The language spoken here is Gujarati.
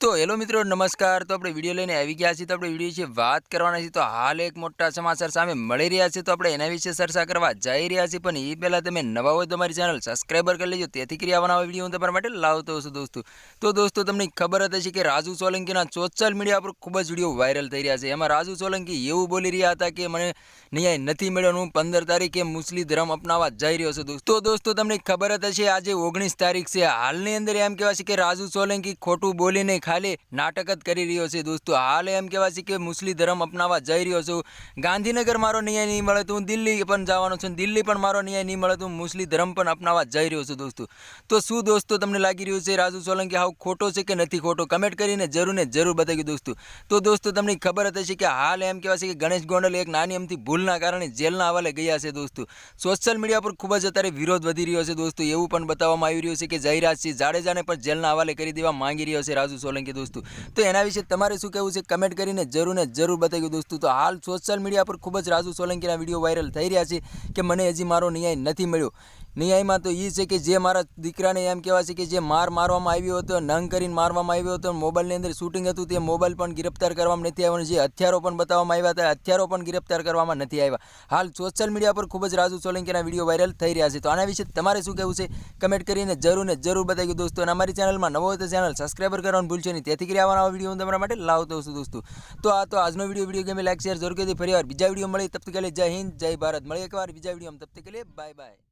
તો હેલો મિત્રો, નમસ્કાર. તો આપણે વીડિયો લઈને આવી ગયા છીએ. તો આપણે વીડિયો વિશે વાત કરવાના છીએ. તો હાલ એક મોટા સમાચાર સામે મળી રહ્યા છે. તો આપણે એના વિશે ચર્ચા કરવા જઈ રહ્યા છીએ. પણ એ પહેલાં તમે નવા હોય તમારી ચેનલ સબસ્ક્રાઈબર કરી લેજો. તેથી કરી આવવાના વીડિયો હું તમારા માટે લાવતો છું, દોસ્તો. તો દોસ્તો, તમને ખબર જ હશે કે રાજુ સોલંકીના સોશિયલ મીડિયા પર ખૂબ જ વીડિયો વાયરલ થઈ રહ્યા છે. એમાં રાજુ સોલંકી એવું બોલી રહ્યા હતા કે મને ન્યાય નથી મળ્યો હું પંદર તારીખે મુસ્લિમ ધર્મ અપનાવવા જઈ રહ્યો છું, દોસ્તો. દોસ્તો, તમને ખબર જ હશે, આજે ઓગણીસ તારીખ છે. હાલની અંદર એમ કહેવાય છે કે રાજુ સોલંકી ખોટું બોલીને ખાલી નાટક જ કરી રહ્યો છે દોસ્તો. હાલ એમ કહેવાય છે કે મુસ્લિમ ધર્મ અપનાવવા જઈ રહ્યો છું. ગાંધીનગર મારો ન્યાય નહીં મળે તો હું દિલ્હી પણ જવાનો છું. દિલ્હી પણ મારો ન્યાય નહીં મળે તો હું મુસ્લિમ ધર્મ પણ અપનાવવા જઈ રહ્યો છું દોસ્તો. તો શું દોસ્તો તમને લાગી રહ્યું છે? રાજુ સોલંકી, હાવ ખોટો છે કે નથી ખોટો? કમેન્ટ કરીને જરૂર ને જરૂર બતાવ્યું દોસ્તો. તો દોસ્તો તમને ખબર હતી છે કે હાલ એમ કહેવાય છે કે ગણેશ ગોંડલ એક નાની અમથી ભૂલના કારણે જેલના હવાલે ગયા છે દોસ્તો. સોશિયલ મીડિયા પર ખૂબ જ અત્યારે વિરોધ વધી રહ્યો છે દોસ્તો. એવું પણ બતાવવામાં આવી રહ્યું છે કે જયરાજસિંહ જાડેજાને પણ જેલના હવાલે કરી દેવા માંગી રહ્યો છે રાજુ સોલંકી. દોસ્તો તો. એના વિશે તમારે શું કહેવું છે? કમેન્ટ કરીને જરૂર ને જરૂર બતાવ્યું દોસ્તો તો. હાલ સોશિયલ મીડિયા પર ખૂબ જ રાજુ સોલંકીના વીડિયો વાયરલ થઈ રહ્યા છે કે મને હજી મારો ન્યાય નથી મળ્યો. ન્યાયમાં તો એ છે કે જે મારા દીકરાને એમ કહેવાય છે કે જે માર મારવામાં આવ્યો હતો, નંગ કરીને મારવામાં આવ્યો હતો મોબાઈલની અંદર શૂટિંગ હતું, તે મોબાઈલ પણ ગિરફ્તાર કરવામાં નથી આવ્યો જે હથિયારો પણ બતાવવામાં આવ્યા હતા હથિયારો પણ ગિરફ્તાર કરવામાં નથી આવ્યા. હાલ સોશિયલ મીડિયા પર ખૂબ જ રાજુ સોલંકીના વીડિયો વાયરલ થઈ રહ્યા છે. તો આના વિશે તમારે શું કહેવું છે? કમેન્ટ કરીને જરૂર ને જરૂર બતાવ્યું દોસ્તો. અને અમારી ચેનલમાં નવો હોય તો ચેનલ સબસ્ક્રાઈબર કરવાનું ભૂલશો નહીં. તેથી કરી આવવાના વીડિયો હું તમારા માટે લાવતો છું દોસ્તો. તો આ તો આજનો વીડિયો વીડિયો ગમે લાઈક શેર જરૂર કરી ફરી વાર બીજા વીડિયો મળે. તબ તક જય હિન્દ, જય ભારત. મળે એકવાર બીજા વીડિયો તબ તક બાય બાય